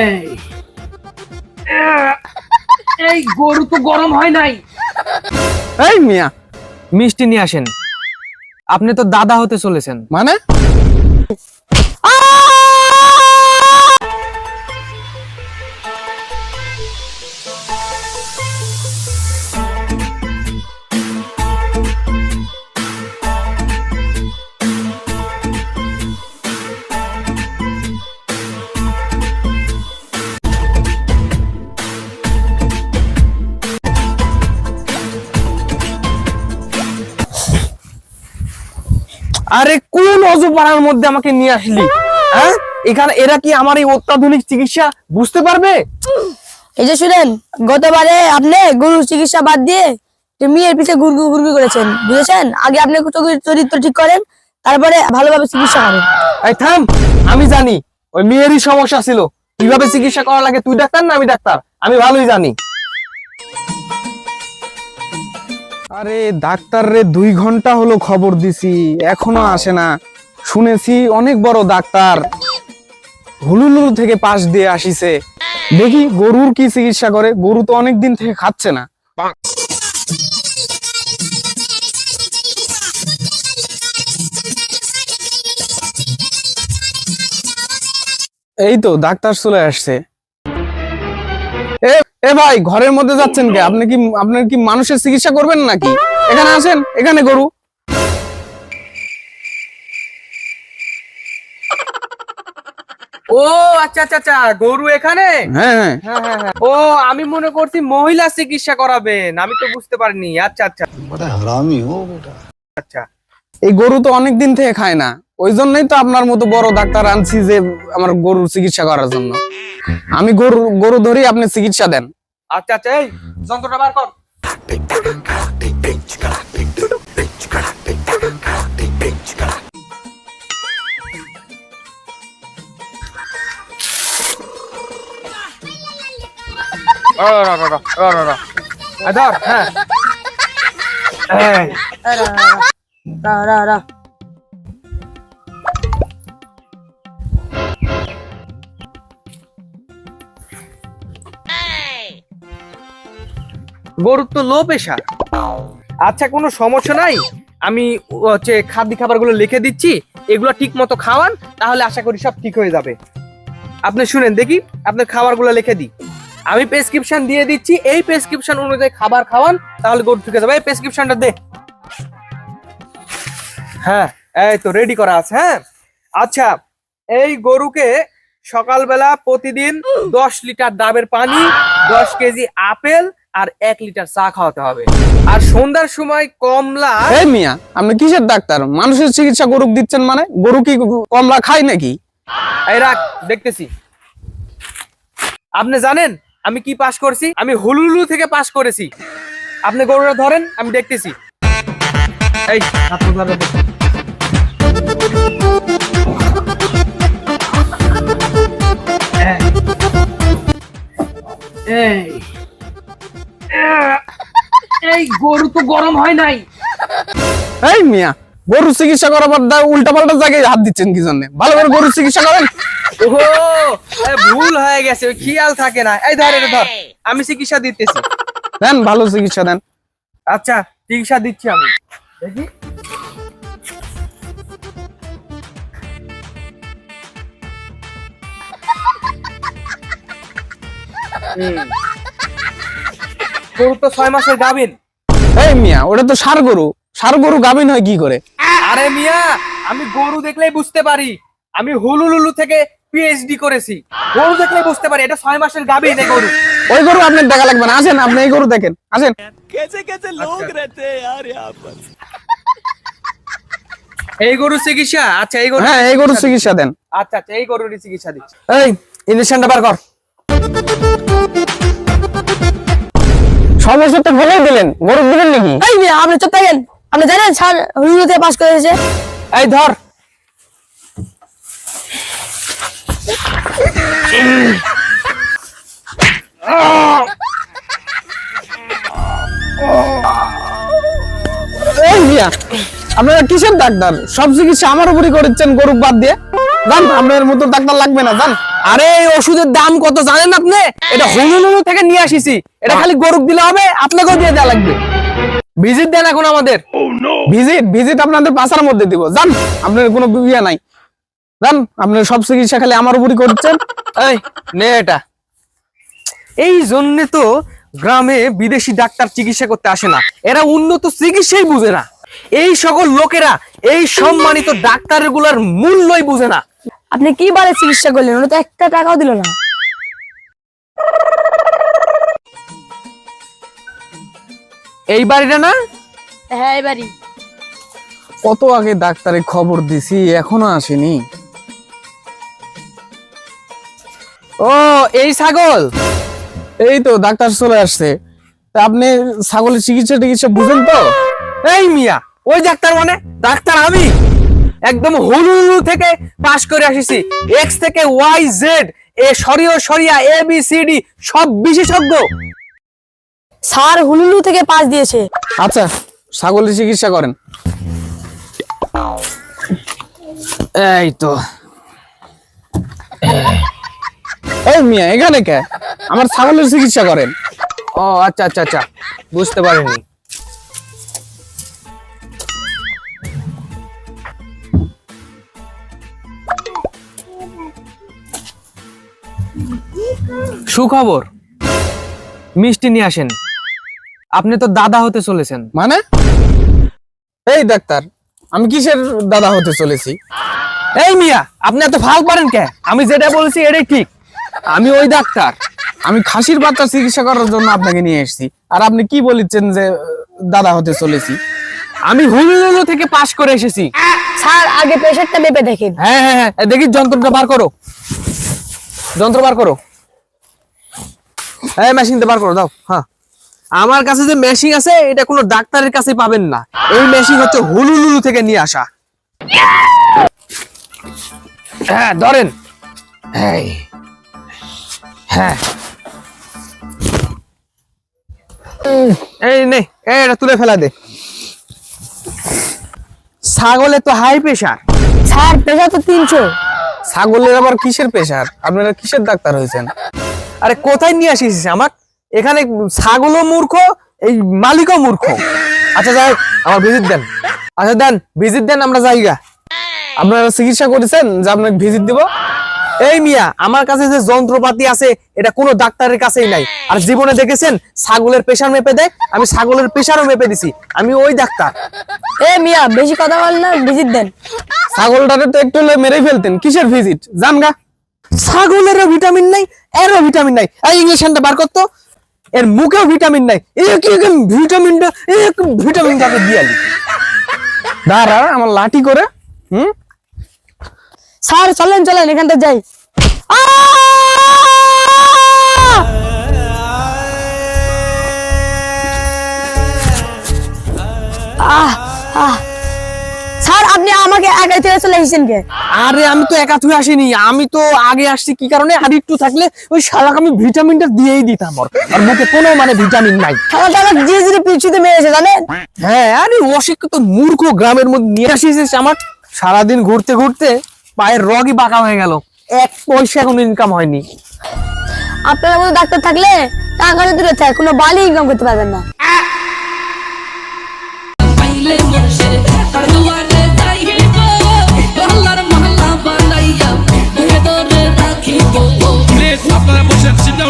এই। এই গরু তো গরম হয় নাই। এই মিয়া। মিষ্টি নিয়ে আসেন। আপনি তো দাদা হতে চলেছেন। মানে? আরে কোন অজপাড়ার মধ্যে আমাকে নিয়ে আসলি? হ্যাঁ? এখানে এরা কি আমার এই অত্যাধুনিক চিকিৎসা বুঝতে পারবে? এই যে শুনেন গতবারে আপনি গরুর চিকিৎসা বাদ দিয়ে মেয়ের পিছে ঘুরঘু ঘুরঘু করেছেন বুঝেছেন? আগে আপনি চরিত্র ঠিক করেন তারপরে ভালোভাবে চিকিৎসা করেন। এই থাম আমি জানি ওই মেয়েরই সমস্যা ছিল। কীভাবে চিকিৎসা করা লাগে তুই ডাক্তার না আমি ডাক্তার? আমি ভালোই জানি। আরে ডাক্তার রে, দুই ঘণ্টা হলো খবর দিছি, এখনও আসে না। শুনেছি অনেক বড় ডাক্তার হুলুলুলু থেকে পাশ দিয়ে আসিছে। দেখি গরুর কি চিকিৎসা করে, গরু তো অনেক দিন থেকে খাচ্ছে না। এই তো, ডাক্তার চলে আসছে। এ ভাই ঘরের মধ্যে যাচ্ছেন কে? আপনি কি আপনার কি মানুষের চিকিৎসা করবেন নাকি? এখানে আসেন এখানে গরু। ও আচ্ছা আচ্ছা আচ্ছা গরু এখানে? হ্যাঁ হ্যাঁ।, হ্যাঁ, হ্যাঁ, হ্যাঁ। ও আমি মনে করছি মহিলা চিকিৎসা করাবেন আমি তো বুঝতে পারিনি। আচ্ছা আচ্ছা। আচ্ছা। এই গরু তো অনেক দিন থেকে খায় না। ওই জন্যই তো আপনার মতো বড় ডাক্তার আনছি যে আমার গরুর চিকিৎসা করার জন্য। আমি গরু গরু ধরেই আপনি চিকিৎসা দেন। আচ্ছা আচ্ছা এই যন্ত্রটা বার কর। ধর, হ্যাঁ। গরুর তো লো প্রেশার আচ্ছা কোনো সমস্যা নাই? আমি হচ্ছে খাদ্য খাবারগুলো লিখে দিচ্ছি, এগুলো ঠিক মতো খাওয়ান, তাহলে আশা করি সব ঠিক হয়ে যাবে। আপনি শুনেন, দেখি, আপনার খাবারগুলো লিখে দিই। আমি প্রেসক্রিপশন দিয়ে দিচ্ছি, এই প্রেসক্রিপশন অনুযায়ী খাবার খাওয়ান, তাহলে গরু ঠিক যাবে। এই প্রেসক্রিপশনটা দে। হ্যাঁ এই তো রেডি করা আছে হ্যাঁ। আচ্ছা এই গরুকে সকালবেলা প্রতিদিন দশ লিটার ডাবের পানি, দশ কেজি আপেল আর এক লিটার চা খাওয়াতে হবে। আর সন্ধ্যার সময় কমলা এই মিয়া আপনি কিসের ডাক্তার? মানুষের চিকিৎসা গরু দিচ্ছেন মানে? গরু কি কমলা খায় নাকি? এই রাখ দেখতেছি। আপনি জানেন আমি কি পাস করছি? আমি হুলুলু থেকে পাস করেছি। আপনি গরুটা ধরেন আমি দেখতেছি। এই হাত গরু তো গরম হয় নাই। এই মিয়া গরুর চিকিৎসা করাবার উল্টা পাল্টা জায়গায় হাত দিচ্ছেন কি জন্য? ভালো করে গরুর চিকিৎসা করেন। ওহো ভুল হয়ে গেছে ওই খেয়াল থাকে না। এই ধর এটা ধর আমি চিকিৎসা দিতেছি। দেন ভালো চিকিৎসা দেন। আচ্ছা চিকিৎসা দিচ্ছি আমি। দেখি। গরু তো ছয় মাসের গাভিন। এই মিয়া ওটা তো সার গরু। সার গরু গাভিন হয় কি করে? আরে মিয়া আমি গরু দেখলেই বুঝতে পারি। আমি হুলুলুলু থেকে পিএইচডি করেছি। গরু দেখলেই বুঝতে পারি এটা ছয় মাসের গাভিন এই গরু। ওই গরু আপনার দেখা লাগবে না। আসেন আপনি এই গরু দেখেন। আসেন। এই গরু চিকিৎসা? আচ্ছা এই গরু হ্যাঁ এই গরুর চিকিৎসা দেন। আচ্ছা আচ্ছা এই গরুরই চিকিৎসা দিচ্ছি। এই ইঞ্জেকশনটা বার কর। সমস্যা তো বলেই দিলেন গরু দিলেন নাকি? এই মেয়ে আপনি চুপ থাকেন আপনি জানেন স্যার হুলুতে পাস করেছে এই ধর। এই মিয়া আপনারা কিসের ডাক্তার? সব চিকিৎসা আমার উপরই করেছেন গরু বাদ দিয়ে। জান আপনার মতো ডাক্তার লাগবে না জান। আরে এই ওষুধের দাম কত জানেন আপনি? এটা হুলুলুলু থেকে নিয়ে আসিছি। এটা খালি গরুক দিলে হবে আপনাকেও দিয়ে দেওয়া লাগবে। ভিজিট দেন এখন আমাদের। ভিজিট ভিজিট আপনাদের পাশার মধ্যে দিব। জান আপনার কোনো ইয়ে নাই। জান আপনার সব চিকিৎসা খালি আমার উপরই করছেন। এই নে এটা। এই জন্য তো গ্রামে বিদেশি ডাক্তার চিকিৎসা করতে আসে না। এরা উন্নত চিকিৎসাই বুঝে না। এই সকল লোকেরা এই সম্মানিত ডাক্তারগুলোর মূল্যই বুঝে না। আপনি কি বারে চিকিৎসা করলেন? ওরা তো একটা টাকাও দিল না। এই বাড়িটা না? হ্যাঁ এবারই কত আগে ডাক্তারে খবর দিছি এখনও আসেনি। ও এই ছাগল! এই তো ডাক্তার চলে আসছে। তা আপনি ছাগলের চিকিৎসা টিকিৎসা বুঝেন তো? এই মিয়া ওই ডাক্তার মানে? ডাক্তার আমি! একদম হুলুলু থেকে পাশ করে আসিছি। এক্স থেকে ওয়াই জেড এ সরিয় সরিয়া এ বি সি ডি সব বিশেষজ্ঞ। স্যার হুলুলু থেকে পাস দিয়েছে। আচ্ছা ছাগলের চিকিৎসা করেন। এই তো। এই মিয়া, এখানে কে? আমার ছাগলের চিকিৎসা করেন। ও আচ্ছা আচ্ছা আচ্ছা বুঝতে পারিনি। সুখবর। মিষ্টি নিয়ে আসেন। আপনি তো দাদা হতে চলেছেন। মানে? এই ডাক্তার আমি কিসের দাদা হতে চলেছি? এই মিয়া আপনি এত ফাল পারেন কে? আমি যেটা বলছি এটাই ঠিক। আমি ওই ডাক্তার আমি খাসির বাচ্চা চিকিৎসা করার জন্য আপনাকে নিয়ে এসেছি। আর আপনি কি বলেছেন যে দাদা হতে চলেছি? আমি হুলুলুলু থেকে পাশ করে এসেছি। স্যার আগে প্রেশারটা মেপে দেখেন। হ্যাঁ হ্যাঁ হ্যাঁ দেখি যন্ত্রটা বার করো। যন্ত্র বার করো। হ্যাঁ মেশিনটা বার করো দাও হ্যাঁ। আমার কাছে যে মেশিন আছে এটা কোনো ডাক্তারের কাছে পাবেন না। এই মেশিন হচ্ছে হুলুলুলু থেকে নিয়ে আসা। হ্যাঁ ধরেন। এই হ্যাঁ। এই নে এটা তুলে ফেলা দে। ছাগলের তো হাই প্রেশার স্যার প্রেশার তো তিনশো। ছাগলের আবার কিসের আপনারা কিসের ডাক্তার হয়েছেন? আরে কোথায় নিয়ে আসিস আমার এখানে ছাগলও মূর্খ এই মালিকও মূর্খ। আচ্ছা যাই আমার ভিজিট দেন। আচ্ছা দেন ভিজিট দেন আমরা যাইগা আপনারা চিকিৎসা করেছেন যে আপনাকে ভিজিট দিব। এই মিয়া আমার কাছে যে যন্ত্রপাতি আছে এটা কোনো ডাক্তারের কাছেই নাই। আর জীবনে দেখেছেন ছাগলের প্রেশার মেপে দেয় আমি ছাগলের প্রেশারও মেপে দিছি। আমি ওই ডাক্তার। এ মিয়া বেশি কথা বলেন না ভিজিট দেন। ছাগলটাকে তো একটু হলে মেরেই ফেলতেন। কিসের ভিজিট জান গা। ছাগলেরও ভিটামিন নাই এরও ভিটামিন নাই। এই ইঞ্জেকশনটা বার করতো এর মুখেও ভিটামিন নাই। এক এক ভিটামিনটা এক ভিটামিনটাকে দিয়ালি দাঁড়া, আমার লাঠি করে, হুম? স্যার, চলেন চলেন এখানটা যাই। আমাকে একাই থেকে চলে এসেছেন কে? আরে আমি তো একা তুই আসিনি। আমি তো আগে আসছি কি কারণে? আর একটু থাকলে ওই শালাকে আমি ভিটামিনটা দিয়েই দিতাম ওর। আর মুখে কোনো মানে ভিটামিন নাই। আমার পিছুতে মেরেছে জানেন? হ্যাঁ আরে অশিক্ষিত মূর্খ গ্রামের মধ্যে নিয়ে আসিস আমার সারাদিন ঘুরতে ঘুরতে পায়ের রগই বাঁকা হয়ে গেল। এক পয়সা কোনো ইনকাম হয়নি। আপনার মতো ডাক্তার থাকলে টাকা দূরে থাকে কোনো বালি ইনকাম করতে পারবেন না। para puxar se dá